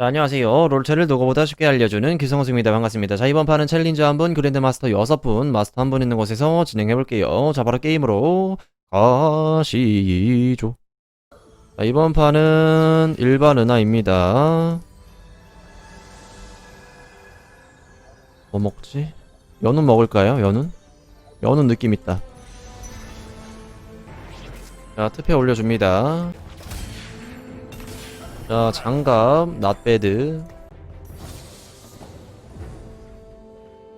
자, 안녕하세요. 롤체를 누구보다 쉽게 알려주는 기성수입니다. 반갑습니다. 자, 이번 판은 챌린저 한 분, 그랜드마스터 6분, 마스터 한 분 있는 곳에서 진행해볼게요. 자, 바로 게임으로 가시죠. 자, 이번 판은 일반 은하입니다. 뭐 먹지? 연운 먹을까요? 연운? 연운 느낌 있다. 자, 특패 올려줍니다. 자, 장갑, 낫배드.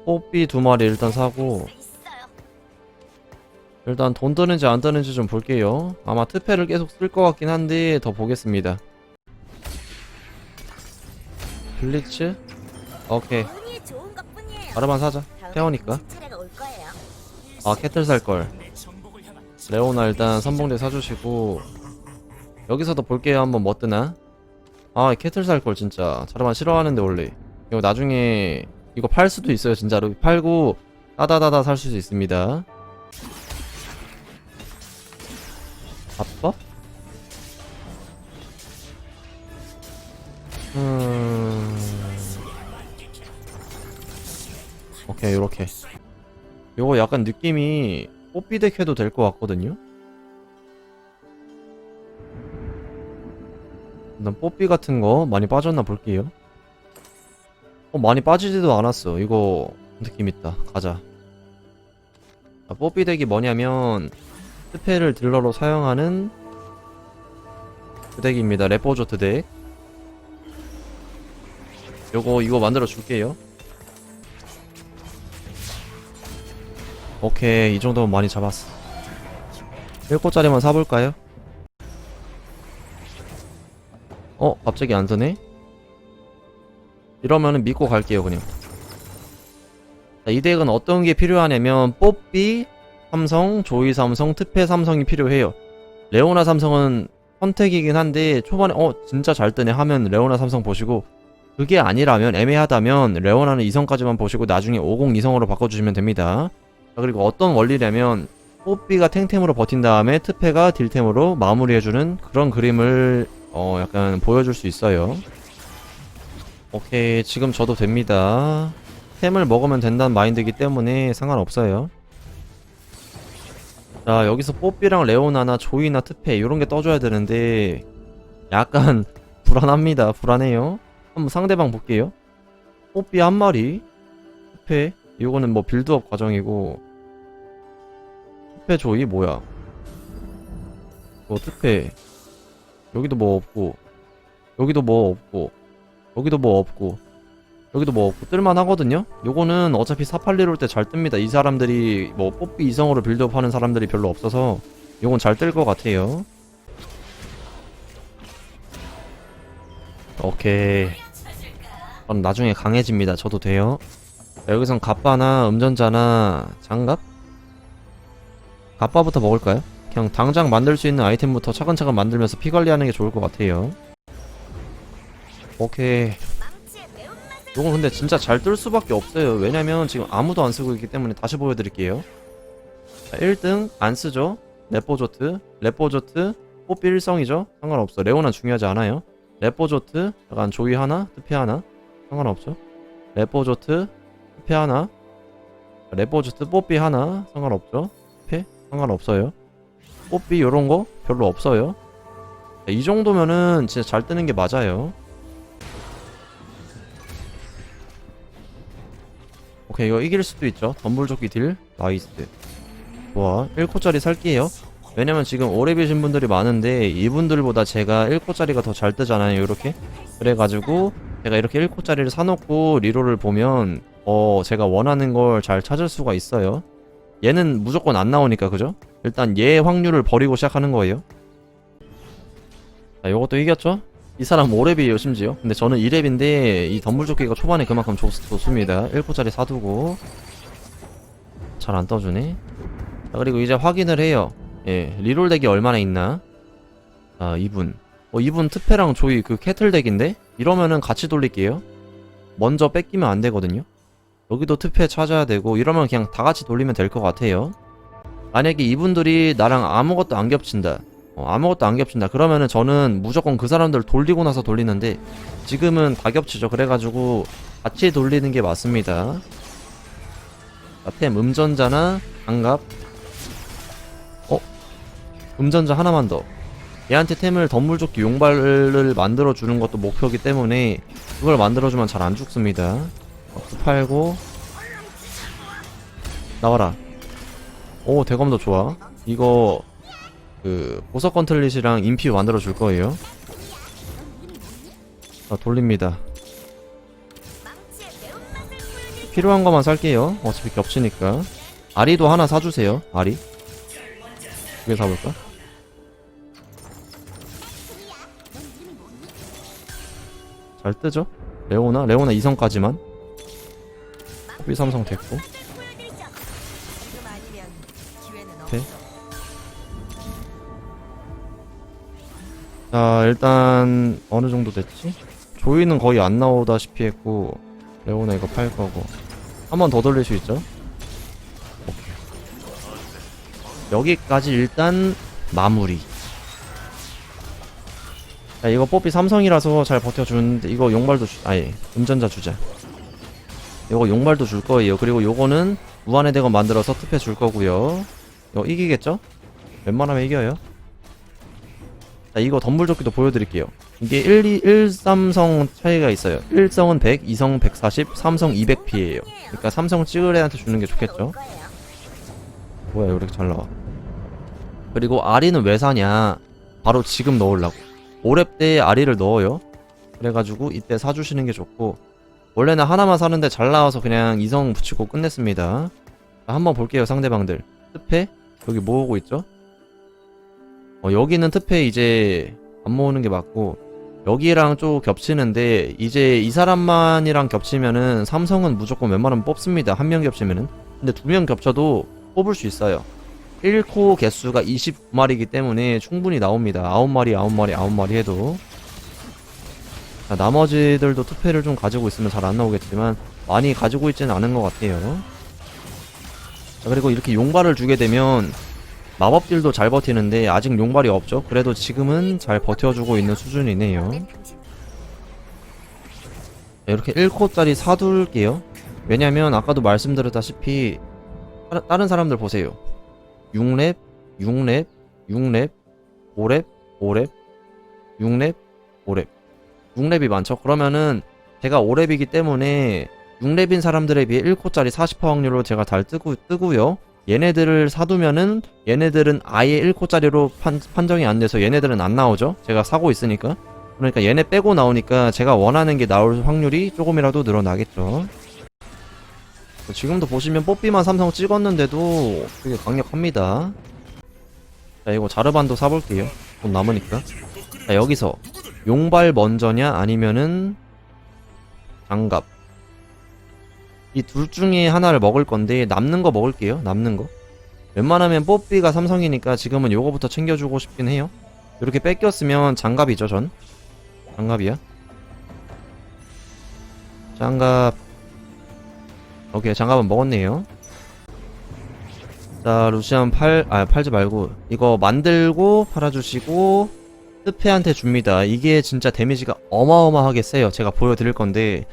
뽀삐 두 마리 일단 사고, 일단 돈 뜨는지 안 뜨는지 좀 볼게요. 아마 특패를 계속 쓸 것 같긴 한데, 더 보겠습니다. 블리츠? 오케이. 바로만 사자. 태우니까. 아, 캐틀 살걸. 레오나 일단 선봉대 사주시고, 여기서도 볼게요. 한번 뭐 뜨나? 아, 캐틀 살 걸, 진짜. 자르반 싫어하는데, 원래. 이거 나중에, 이거 팔 수도 있어요, 진짜로. 팔고, 따다다다 살 수도 있습니다. 아빠? 음. 오케이, 요렇게. 요거 약간 느낌이 뽀삐덱 해도 될 것 같거든요? 일단 뽀삐 같은 거 많이 빠졌나 볼게요. 어, 많이 빠지지도 않았어. 이거 느낌 있다. 가자. 자, 뽀삐 덱이 뭐냐면 스페를 딜러로 사용하는 그 덱입니다. 레포조트 덱. 요거 이거 만들어 줄게요. 오케이 이 정도면 많이 잡았어 1코짜리만 사볼까요? 어? 갑자기 안 뜨네? 이러면은 믿고 갈게요 그냥 자, 이 덱은 어떤 게 필요하냐면 뽀삐 삼성, 조이 삼성, 특패 삼성이 필요해요 레오나 삼성은 선택이긴 한데 초반에 어 진짜 잘 뜨네 하면 레오나 삼성 보시고 그게 아니라면 애매하다면 레오나는 2성까지만 보시고 나중에 50 2성으로 바꿔주시면 됩니다 자, 그리고 어떤 원리냐면 뽀삐가 탱템으로 버틴 다음에 트페가 딜템으로 마무리해주는 그런 그림을 어 약간 보여줄 수 있어요. 오케이 지금 저도 됩니다. 템을 먹으면 된다는 마인드이기 때문에 상관없어요. 자 여기서 뽀삐랑 레오나나 조이나 트페 이런 게 떠줘야 되는데 약간 불안합니다. 불안해요. 한번 상대방 볼게요. 뽀삐 한 마리, 트페 이거는 뭐 빌드업 과정이고 특패 조이 뭐야 뭐 특패 여기도 뭐 없고 여기도 뭐 없고 여기도 뭐 없고 여기도 뭐 없고 뜰만 하거든요? 요거는 어차피 사팔리로 올때잘 뜹니다. 이 사람들이 뭐 뽀삐 이성으로 빌드업 하는 사람들이 별로 없어서 요건 잘 뜰 것 같아요. 오케이. 그럼 나중에 강해집니다. 저도 돼요. 자, 여기선 갑바나 음전자나 장갑? 갑바부터 먹을까요? 그냥 당장 만들 수 있는 아이템부터 차근차근 만들면서 피 관리하는 게 좋을 것 같아요. 오케이. 요건 근데 진짜 잘 뜰 수밖에 없어요. 왜냐면 지금 아무도 안 쓰고 있기 때문에 다시 보여드릴게요. 자, 1등 안 쓰죠. 레포조트, 레포조트, 뽀삐 1성이죠. 상관없어. 레오나 중요하지 않아요. 레포조트, 약간 조이 하나, 트피 하나. 상관없죠. 레포조트, 트피 하나. 레포조트, 뽀삐 하나. 상관없죠. 트피? 상관없어요. 뽀삐 요런 거? 별로 없어요. 자, 이 정도면은 진짜 잘 뜨는 게 맞아요. 오케이 이거 이길 수도 있죠. 덤불조끼 딜. 나이스. 좋아. 1코짜리 살게요. 왜냐면 지금 오래 계신 분들이 많은데 이분들보다 제가 1코짜리가 더 잘 뜨잖아요 이렇게. 그래가지고 제가 이렇게 1코짜리를 사놓고 리롤을 보면 어 제가 원하는 걸 잘 찾을 수가 있어요 얘는 무조건 안 나오니까 그죠? 일단 얘 확률을 버리고 시작하는 거예요. 자 요것도 이겼죠? 이 사람 5렙이에요 심지어. 근데 저는 2렙인데 이 덤불조끼가 초반에 그만큼 좋, 좋습니다. 1코짜리 사두고. 잘 안 떠주네. 자 그리고 이제 확인을 해요. 예 리롤 덱이 얼마나 있나? 자 이분. 어 이분 트페랑 조이 그 캐틀 덱인데? 이러면은 같이 돌릴게요. 먼저 뺏기면 안 되거든요 여기도 트페 찾아야 되고 이러면 그냥 다 같이 돌리면 될 것 같아요. 만약에 이분들이 나랑 아무것도 안 겹친다. 어, 아무것도 안 겹친다. 그러면은 저는 무조건 그 사람들 돌리고 나서 돌리는데 지금은 다 겹치죠. 그래가지고 같이 돌리는 게 맞습니다. 자, 템 음전자나 장갑. 어? 음전자 하나만 더. 얘한테 템을 덤물조끼 용발을 만들어주는 것도 목표이기 때문에 그걸 만들어주면 잘 안 죽습니다. 어, 팔고. 나와라. 오 대검도 좋아. 이거 그 보석 건틀릿이랑 인피 만들어 줄 거예요. 자 돌립니다. 매운맛을 보여드릴게요. 필요한 것만 살게요. 어차피 겹치니까. 아리도 하나 사주세요. 아리. 두 개 사볼까? 잘 뜨죠? 레오나? 레오나 2성까지만 호비 삼성 됐고. 자 일단 어느 정도 됐지? 조이는 거의 안 나오다시피 했고 레오나 이거 팔 거고 한 번 더 돌릴 수 있죠? 오케이. 여기까지 일단 마무리 자 이거 뽀삐 삼성이라서 잘 버텨주는데 이거 용발도 주, 아예 운전자 주자 이거 용발도 줄 거예요 그리고 요거는 무한의 대검 만들어서 투패 줄 거고요 이거 이기겠죠? 웬만하면 이겨요 자, 이거 덤불조끼도 보여드릴게요. 이게 1, 2, 1, 3성 차이가 있어요. 1성은 100, 2성 140, 3성 200P예요. 그러니까 삼성 찍을 애한테 주는 게 좋겠죠. 뭐야, 이렇게 잘 나와. 그리고 아리는 왜 사냐? 바로 지금 넣으려고. 5렙 때 아리를 넣어요. 그래가지고 이때 사주시는 게 좋고, 원래는 하나만 사는데 잘 나와서 그냥 2성 붙이고 끝냈습니다. 자, 한번 볼게요, 상대방들. 특패? 여기 모으고 있죠? 어, 여기는 특패 이제 안 모으는 게 맞고 여기랑 좀 겹치는데 이제 이 사람만이랑 겹치면은 삼성은 무조건 웬만하면 뽑습니다 한 명 겹치면은 근데 두 명 겹쳐도 뽑을 수 있어요 1코 개수가 29마리이기 때문에 충분히 나옵니다 9마리 9마리 9마리 해도 자, 나머지들도 투패를 좀 가지고 있으면 잘 안 나오겠지만 많이 가지고 있지는 않은 것 같아요 자, 그리고 이렇게 용발을 주게 되면 마법딜도 잘 버티는데 아직 용발이 없죠. 그래도 지금은 잘 버텨주고 있는 수준이네요. 네, 당신 이렇게 1코짜리 사둘게요. 왜냐면 아까도 말씀드렸다시피 다른 사람들 보세요. 6렙, 6렙, 6렙, 5렙, 5렙, 6렙, 5렙. 6렙이 많죠. 그러면은 제가 5렙이기 때문에 6렙인 사람들에 비해 1코짜리 40% 확률로 제가 잘 뜨고, 뜨고요. 얘네들을 사두면은 얘네들은 아예 1코짜리로 판, 판정이 안 돼서 얘네들은 안 나오죠. 제가 사고 있으니까. 그러니까 얘네 빼고 나오니까 제가 원하는 게 나올 확률이 조금이라도 늘어나겠죠. 지금도 보시면 뽀삐만 삼성 찍었는데도 되게 강력합니다. 자, 이거 자르반도 사볼게요. 돈 남으니까. 자, 여기서 용발 먼저냐 아니면은 장갑. 이 둘 중에 하나를 먹을 건데 남는 거 먹을게요. 남는 거. 웬만하면 뽀삐가 삼성이니까 지금은 요거부터 챙겨주고 싶긴 해요. 이렇게 뺏겼으면 장갑이죠, 전. 장갑이야. 장갑. 오케이, 장갑은 먹었네요. 자, 루시안 팔, 아, 팔지 말고, 이거 만들고 팔아주시고, 스페한테 줍니다. 이게 진짜 데미지가 어마어마하게 세요. 제가 보여드릴 건데,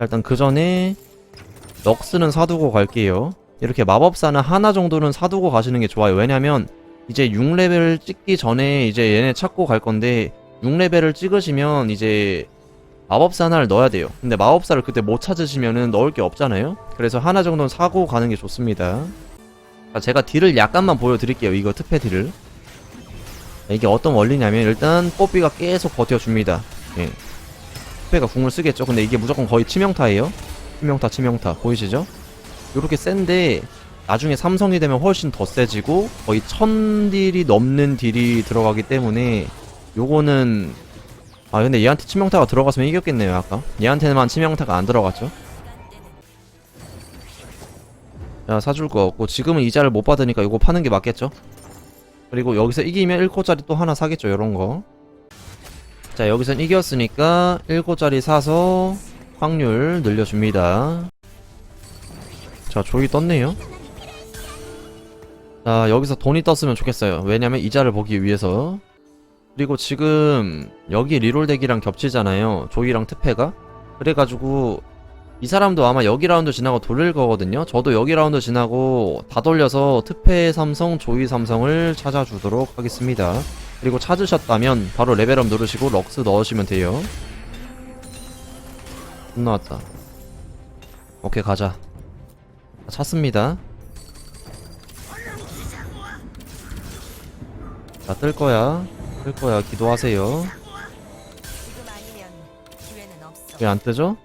일단 그 전에, 럭스는 사두고 갈게요. 이렇게 마법사는 하나 정도는 사두고 가시는 게 좋아요. 왜냐면, 이제 6레벨 찍기 전에 이제 얘네 찾고 갈 건데, 6레벨을 찍으시면 이제 마법사 하나를 넣어야 돼요. 근데 마법사를 그때 못 찾으시면은 넣을 게 없잖아요. 그래서 하나 정도는 사고 가는 게 좋습니다. 자, 제가 딜을 약간만 보여드릴게요. 이거 특패 딜을. 자, 이게 어떤 원리냐면 일단 뽀삐가 계속 버텨줍니다. 예. 특패가 궁을 쓰겠죠. 근데 이게 무조건 거의 치명타예요. 치명타, 치명타 보이시죠? 요렇게 센데 나중에 삼성이 되면 훨씬 더 세지고 거의 천 딜이 넘는 딜이 들어가기 때문에 요거는 아 근데 얘한테 치명타가 들어갔으면 이겼겠네요 아까 얘한테만 치명타가 안 들어갔죠 자 사줄 거 없고 지금은 이자를 못 받으니까 이거 파는 게 맞겠죠 그리고 여기서 이기면 1코짜리 또 하나 사겠죠 요런 거 자 여기선 이겼으니까 1코짜리 사서 확률 늘려줍니다. 자 조이 떴네요. 자 여기서 돈이 떴으면 좋겠어요. 왜냐면 이자를 보기 위해서. 그리고 지금 여기 리롤 덱이랑 겹치잖아요. 조이랑 트페가. 그래가지고 이 사람도 아마 여기 라운드 지나고 돌릴 거거든요 저도 여기 라운드 지나고 다 돌려서 트페 삼성 조이 삼성을 찾아주도록 하겠습니다 그리고 찾으셨다면 바로 레벨업 누르시고 럭스 넣으시면 돼요 돈 나왔다 오케이 가자 찾습니다 자, 뜰 거야. 뜰 거야. 기도하세요. 왜 안 뜨죠?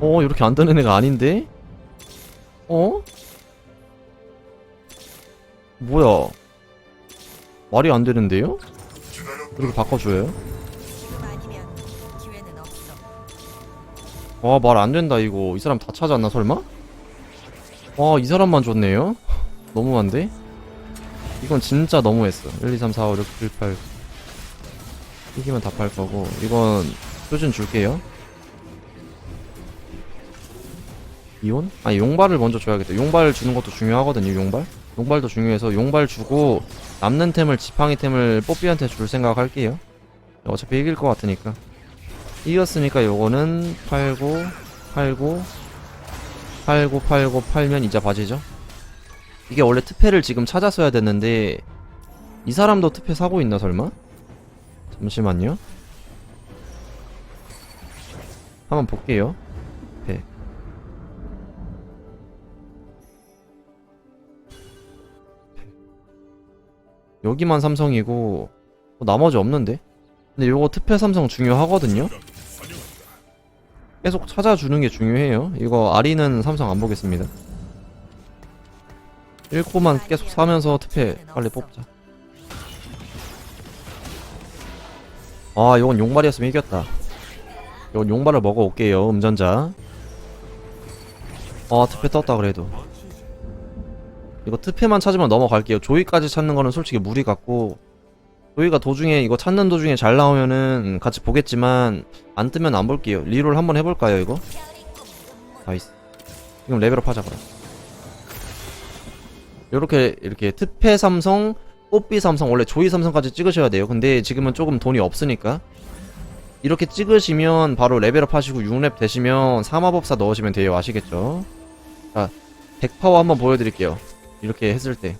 어, 이렇게 안 뜨는 애가 아닌데? 어? 뭐야? 말이 안 되는데요? 이렇게 바꿔줘요? 와, 말 안 된다, 이거. 이 사람 다 찾았나, 설마? 와, 이 사람만 좋네요? 너무한데? 이건 진짜 너무했어. 1, 2, 3, 4, 5, 6, 7, 8. 이기면 다 팔 거고. 이건 표준 줄게요. 이온? 아니, 용발을 먼저 줘야겠다. 용발 주는 것도 중요하거든요, 용발. 용발도 중요해서 용발 주고 남는 템을 지팡이 템을 뽀삐한테 줄 생각 할게요. 어차피 이길 것 같으니까. 이겼으니까 요거는 팔고 팔고 팔고 팔고 팔면 이자 바지죠 이게 원래 특패를 지금 찾았어야 됐는데 이 사람도 특패 사고 있나 설마? 잠시만요 한번 볼게요 여기만 삼성이고 뭐 나머지 없는데 근데 요거 특패 삼성 중요하거든요 계속 찾아주는 게 중요해요. 이거 아리는 삼성 안 보겠습니다. 1코만 계속 사면서 특패 빨리 뽑자. 아, 이건 용발이었으면 이겼다. 이건 용발을 먹어올게요, 음전자. 아, 특패 떴다, 그래도. 이거 특패만 찾으면 넘어갈게요. 조이까지 찾는 거는 솔직히 무리 같고, 조이가 도중에, 이거 찾는 도중에 잘 나오면은 같이 보겠지만, 안 뜨면 안 볼게요. 리롤 한번 해볼까요, 이거? 나이스. 지금 레벨업 하자, 그럼. 요렇게, 이렇게, 특패 삼성, 뽀삐 삼성, 원래 조이 삼성까지 찍으셔야 돼요. 근데 지금은 조금 돈이 없으니까. 이렇게 찍으시면 바로 레벨업 하시고 6렙 되시면 사마법사 넣으시면 돼요. 아시겠죠? 자, 100파워 한번 보여드릴게요. 이렇게 했을 때.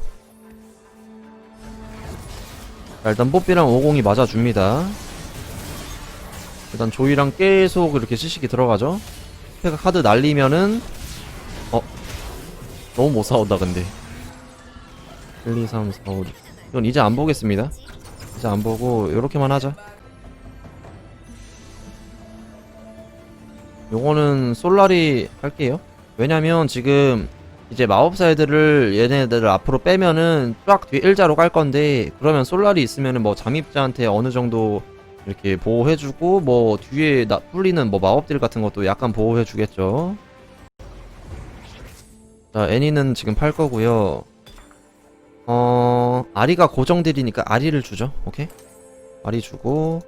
자, 일단 뽀삐랑 50이 맞아줍니다. 일단 조이랑 계속 이렇게 시식이 들어가죠. 패가 카드 날리면은 어 너무 못 싸운다 근데 1, 2, 3, 4, 5, 6 이건 이제 안 보겠습니다. 이제 안 보고 요렇게만 하자. 요거는 솔라리 할게요. 왜냐면 지금 이제 마법사 애들을 얘네들을 앞으로 빼면은 쫙 뒤에 일자로 깔 건데 그러면 솔라리 있으면은 뭐 잠입자한테 어느 정도 이렇게 보호해주고 뭐 뒤에 나 뚫리는 뭐 마법들 같은 것도 약간 보호해주겠죠. 자 애니는 지금 팔 거고요. 어 아리가 고정딜이니까 아리를 주죠. 오케이. 아리 주고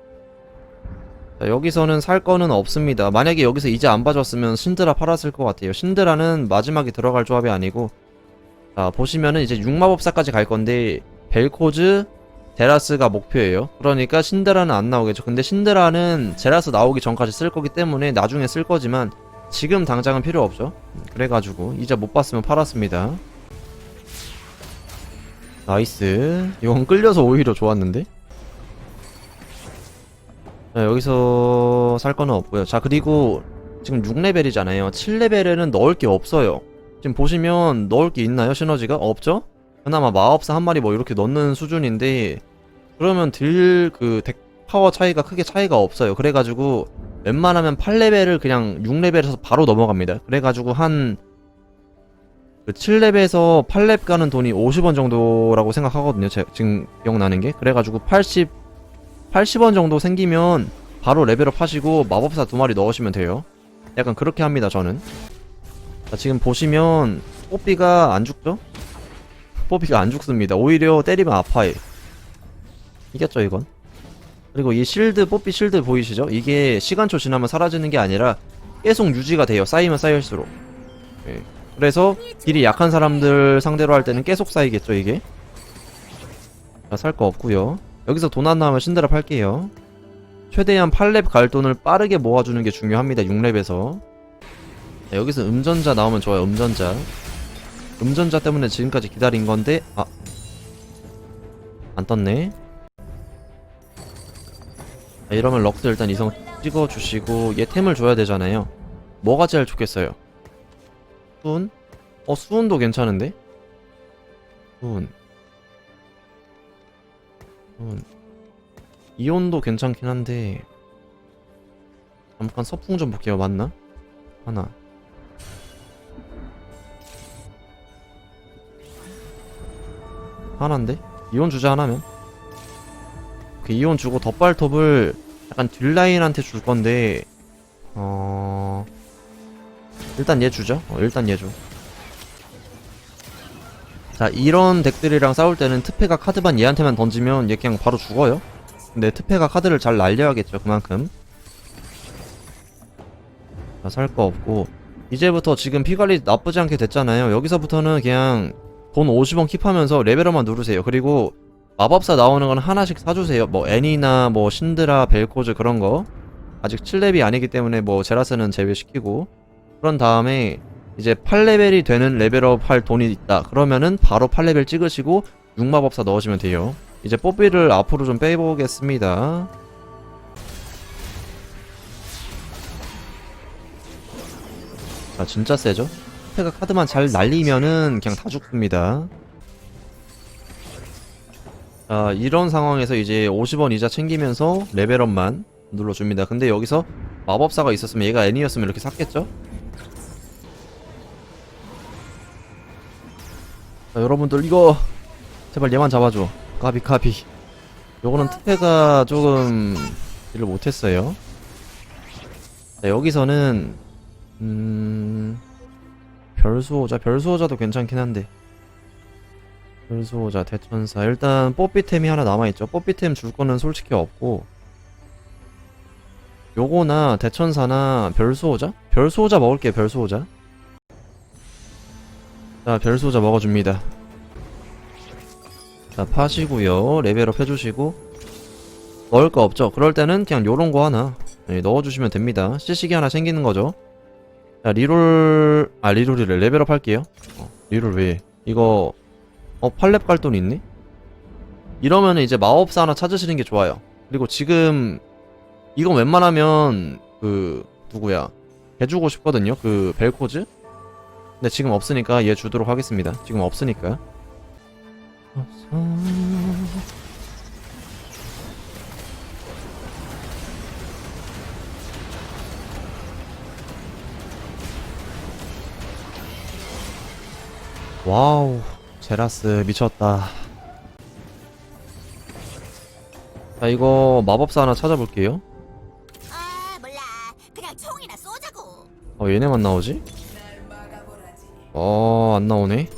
자, 여기서는 살 거는 없습니다. 만약에 여기서 이제 안 봐줬으면 신드라 팔았을 것 같아요. 신드라는 마지막에 들어갈 조합이 아니고 자 보시면은 이제 육마법사까지 갈 건데 벨코즈 제라스가 목표예요. 그러니까 신드라는 안 나오겠죠. 근데 신드라는 제라스 나오기 전까지 쓸 거기 때문에 나중에 쓸 거지만 지금 당장은 필요 없죠. 그래가지고 이제 못 봤으면 팔았습니다. 나이스. 이건 끌려서 오히려 좋았는데. 자, 여기서 살 거는 없고요. 자 그리고 지금 6레벨이잖아요. 7레벨에는 넣을 게 없어요. 지금 보시면 넣을 게 있나요? 시너지가? 없죠? 그나마 마법사 한 마리 뭐 이렇게 넣는 수준인데 그러면 딜 그 덱 파워 차이가 크게 차이가 없어요. 그래가지고 웬만하면 8레벨을 그냥 6레벨에서 바로 넘어갑니다. 그래가지고 한그 7렙에서 8렙 가는 돈이 50원 정도라고 생각하거든요. 제, 지금 기억나는 게. 그래가지고 80, 80원 정도 생기면 바로 레벨업 하시고 마법사 두 마리 넣으시면 돼요. 약간 그렇게 합니다, 저는. 자, 지금 보시면 뽀삐가 안 죽죠? 뽀삐가 안 죽습니다. 오히려 때리면 아파해. 이겼죠, 이건. 그리고 이 실드, 뽀삐 실드 보이시죠? 이게 시간초 지나면 사라지는 게 아니라 계속 유지가 돼요. 쌓이면 쌓일수록. 예. 그래서 딜이 약한 사람들 상대로 할 때는 계속 쌓이겠죠 이게 자살거 없고요 여기서 돈 안 나오면 신드라 팔게요. 최대한 8렙 갈 돈을 빠르게 모아주는 게 중요합니다 6렙에서. 여기서 음전자 나오면 좋아요 음전자. 음전자 때문에 지금까지 기다린 건데 아. 안 떴네. 자, 이러면 럭스 일단 이성 찍어주시고 얘 템을 줘야 되잖아요. 뭐가 제일 좋겠어요? 수은? 어 수은도 괜찮은데? 수은 수은 이온도 괜찮긴 한데 잠깐 서풍 좀 볼게요. 맞나? 하나. 하나인데? 이온 주자 하나면? 그 이온 주고 덧발톱을 약간 딜라인한테 줄 건데 어... 일단 얘 주죠 어, 일단 얘줘 자 이런 덱들이랑 싸울 때는 트페가 카드만 얘한테만 던지면 얘 그냥 바로 죽어요. 근데 트페가 카드를 잘 날려야겠죠 그만큼. 자 살 거 없고. 이제부터 지금 피관리 나쁘지 않게 됐잖아요. 여기서부터는 그냥 돈 50원 킵하면서 레벨업만 누르세요. 그리고 마법사 나오는 건 하나씩 사주세요. 뭐 애니나 뭐 신드라 벨코즈 그런 거. 아직 7렙이 아니기 때문에 뭐 제라스는 제외시키고. 그런 다음에 이제 8레벨이 되는 레벨업 할 돈이 있다. 그러면은 바로 8레벨 찍으시고 6마법사 넣으시면 돼요. 이제 뽀삐를 앞으로 좀 빼보겠습니다. 자 진짜 세죠? 스페가 카드만 잘 날리면은 그냥 다 죽습니다. 자 이런 상황에서 이제 50원 이자 챙기면서 레벨업만 눌러줍니다. 근데 여기서 마법사가 있었으면 얘가 애니였으면 이렇게 샀겠죠? 자, 여러분들 이거 제발 얘만 잡아줘. 까비 까비. 요거는 특패가 조금 일을 못했어요. 자, 여기서는 음... 별수호자. 별수호자도 괜찮긴 한데. 별수호자 대천사. 일단 뽀삐템이 하나 남아있죠. 뽀삐템 줄 거는 솔직히 없고. 요거나 대천사나 별수호자? 별수호자 먹을게요 별수호자 자 별수호자 먹어줍니다. 자 파시고요. 레벨업 해주시고. 넣을 거 없죠? 그럴 때는 그냥 요런 거 하나 네, 넣어주시면 됩니다. CC기 하나 생기는 거죠? 자 리롤 아 리롤이래. 레벨업 할게요. 어, 리롤 왜? 이거 어 팔렙 갈 돈 있네 이러면은 이제 마법사 하나 찾으시는 게 좋아요. 그리고 지금 이건 웬만하면 그 누구야? 해주고 싶거든요? 그 벨코즈 근데 지금 없으니까 얘 주도록 하겠습니다. 지금 없으니까. 와우 제라스 미쳤다. 자 이거 마법사 하나 찾아볼게요. 아 몰라. 그냥 총이나 쏘자고. 어 얘네만 나오지? 어 안 나오네.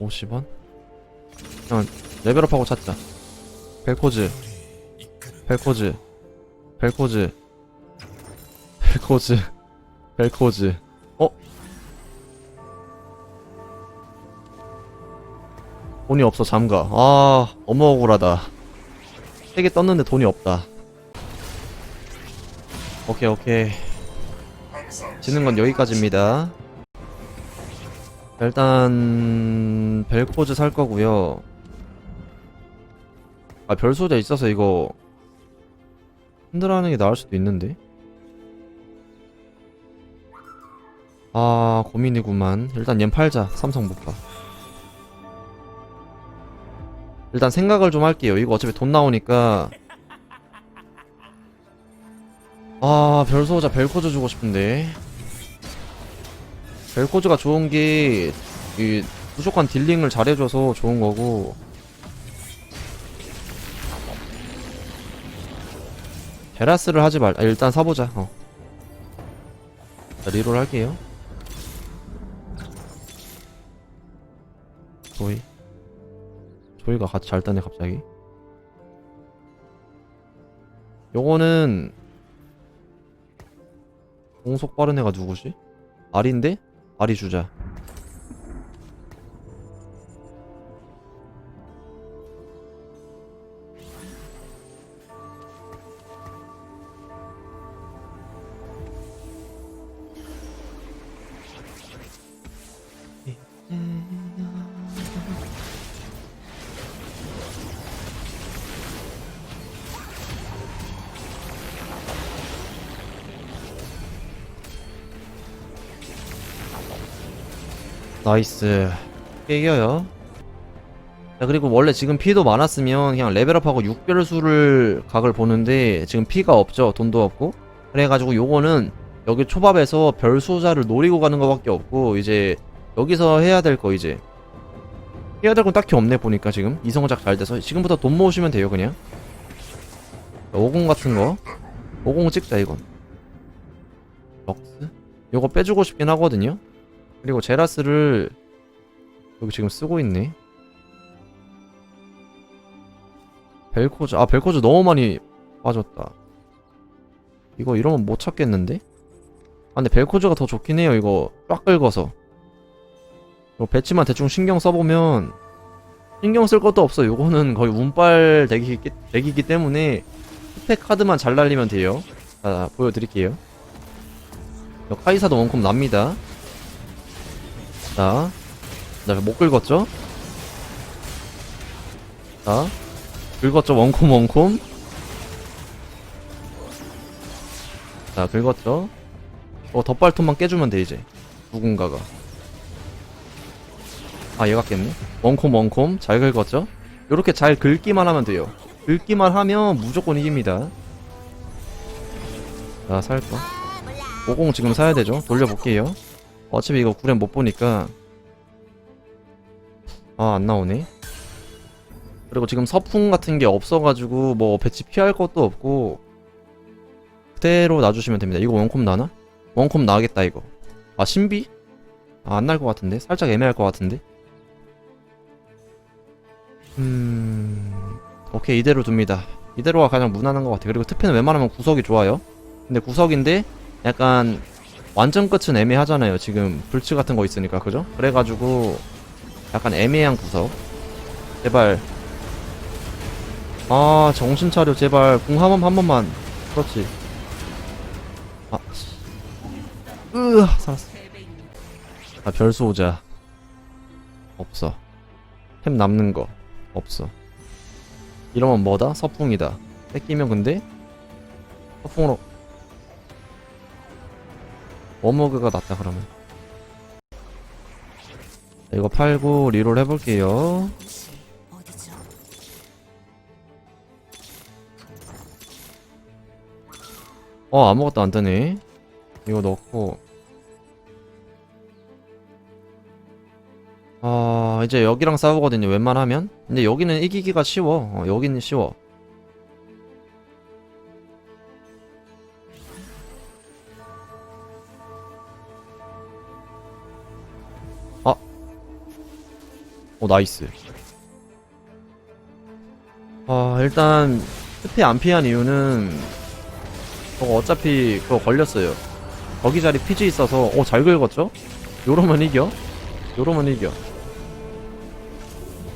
50원? 그냥 레벨업하고 찾자. 벨코즈. 벨코즈. 벨코즈. 벨코즈. 벨코즈. 어? 돈이 없어 잠가. 아 너무 억울하다. 3개 떴는데 돈이 없다. 오케이 오케이 지는 건 여기까지입니다. 일단 벨코즈 살 거고요. 아 별소자 있어서 이거 흔들하는 게 나을 수도 있는데. 아 고민이구만. 일단 얜 팔자. 삼성 못 봐. 일단 생각을 좀 할게요. 이거 어차피 돈 나오니까. 아 별소자 벨코즈 주고 싶은데. 벨코즈가 좋은 게, 이, 무조건 딜링을 잘해줘서 좋은 거고. 베라스를 하지 말, 아, 일단 사보자, 어. 자, 리롤 할게요. 조이. 조이가 같이 잘 따네, 갑자기. 요거는, 공속 빠른 애가 누구지? 알인데? 알이 주자 나이스. 깨겨요. 자 그리고 원래 지금 피도 많았으면 그냥 레벨업하고 6별수를 각을 보는데 지금 피가 없죠. 돈도 없고. 그래가지고 요거는 여기 초밥에서 별수자를 노리고 가는 거밖에 없고 이제 여기서 해야 될 거 이제. 해야 될 건 딱히 없네 보니까 지금. 이성작 잘 돼서. 지금부터 돈 모으시면 돼요 그냥. 50 같은 거50 찍자 이건. 럭스? 요거 빼주고 싶긴 하거든요 그리고 제라스를 여기 지금 쓰고 있네. 벨코즈 아 벨코즈 너무 많이 빠졌다. 이거 이러면 못 찾겠는데? 아 근데 벨코즈가 더 좋긴 해요. 이거 쫙 긁어서. 이거 배치만 대충 신경 써보면 신경 쓸 것도 없어. 요거는 거의 운빨 덱이기, 덱이기 때문에 스펙 카드만 잘 날리면 돼요. 자 보여드릴게요. 요 카이사도 원콤 납니다. 자, 자, 못 긁었죠? 자, 긁었죠? 원콤, 원콤. 자, 긁었죠? 어, 덧발톱만 깨주면 돼, 이제. 누군가가. 아, 얘가 깼네? 원콤, 원콤. 잘 긁었죠? 요렇게 잘 긁기만 하면 돼요. 긁기만 하면 무조건 이깁니다. 자, 살 거. 아 몰라 50 지금 사야 되죠? 돌려볼게요. 어차피 이거 구렘 못 보니까 아 안 나오네. 그리고 지금 서풍 같은 게 없어가지고 뭐 배치 피할 것도 없고 그대로 놔주시면 됩니다. 이거 원콤 나나? 원콤 나겠다 이거. 아 신비? 아, 안 날 것 같은데? 살짝 애매할 것 같은데? 음... 오케이 이대로 둡니다. 이대로가 가장 무난한 것 같아. 그리고 특패는 웬만하면 구석이 좋아요. 근데 구석인데 약간 완전 끝은 애매하잖아요. 지금 불츠 같은 거 있으니까 그죠? 그래가지고 약간 애매한 구석. 제발. 아 정신 차려 제발 궁한번 한 번만. 그렇지. 아. 씨. 으아 살았어. 아 별수 오자. 없어. 템 남는 거 없어. 이러면 뭐다? 서풍이다. 뺏기면 근데 서풍으로 워머그가 낫다 그러면. 자, 이거 팔고 리롤 해볼게요? 어 아무것도 안 뜨네. 이거 넣고. 아 이제 여기랑 싸우거든요 웬만하면. 근데 여기는 이기기가 쉬워. 어, 여기는 쉬워 오 나이스 아 일단 스페 안 피한 이유는 저거 어차피 그거 걸렸어요. 거기 자리 피지 있어서 어 잘 긁었죠? 요러면 이겨. 요러면 이겨.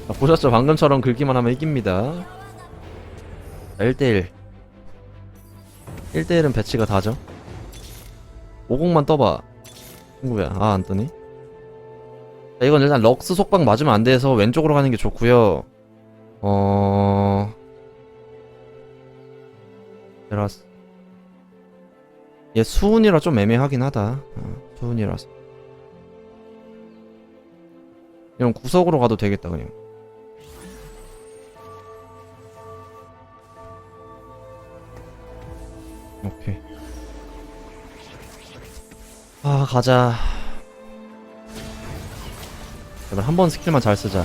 자, 보셨죠? 방금처럼 긁기만 하면 이깁니다. 자, 1대1. 1대1은 배치가 다죠. 50만 떠봐. 친구야. 아, 안 뜨네. 자, 이건 일단 럭스 속박 맞으면 안 돼서 왼쪽으로 가는 게 좋고요. 어... 테라스. 얘 수운이라 좀 애매하긴 하다. 어, 수운이라서. 이런 구석으로 가도 되겠다 그냥. 오케이. 아 가자. 제발 한 번 스킬만 잘 쓰자.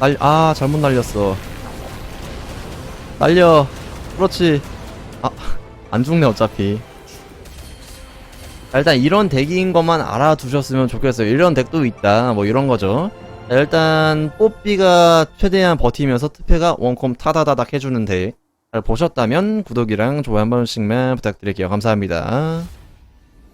날, 아 잘못 날렸어. 날려. 그렇지. 아, 안 죽네 어차피. 자, 일단 이런 덱인 것만 알아두셨으면 좋겠어요. 이런 덱도 있다. 뭐 이런 거죠. 자, 일단 뽀삐가 최대한 버티면서 트페가 원콤 타다다닥 해주는 덱. 잘 보셨다면 구독이랑 좋아요 한 번씩만 부탁드릴게요. 감사합니다.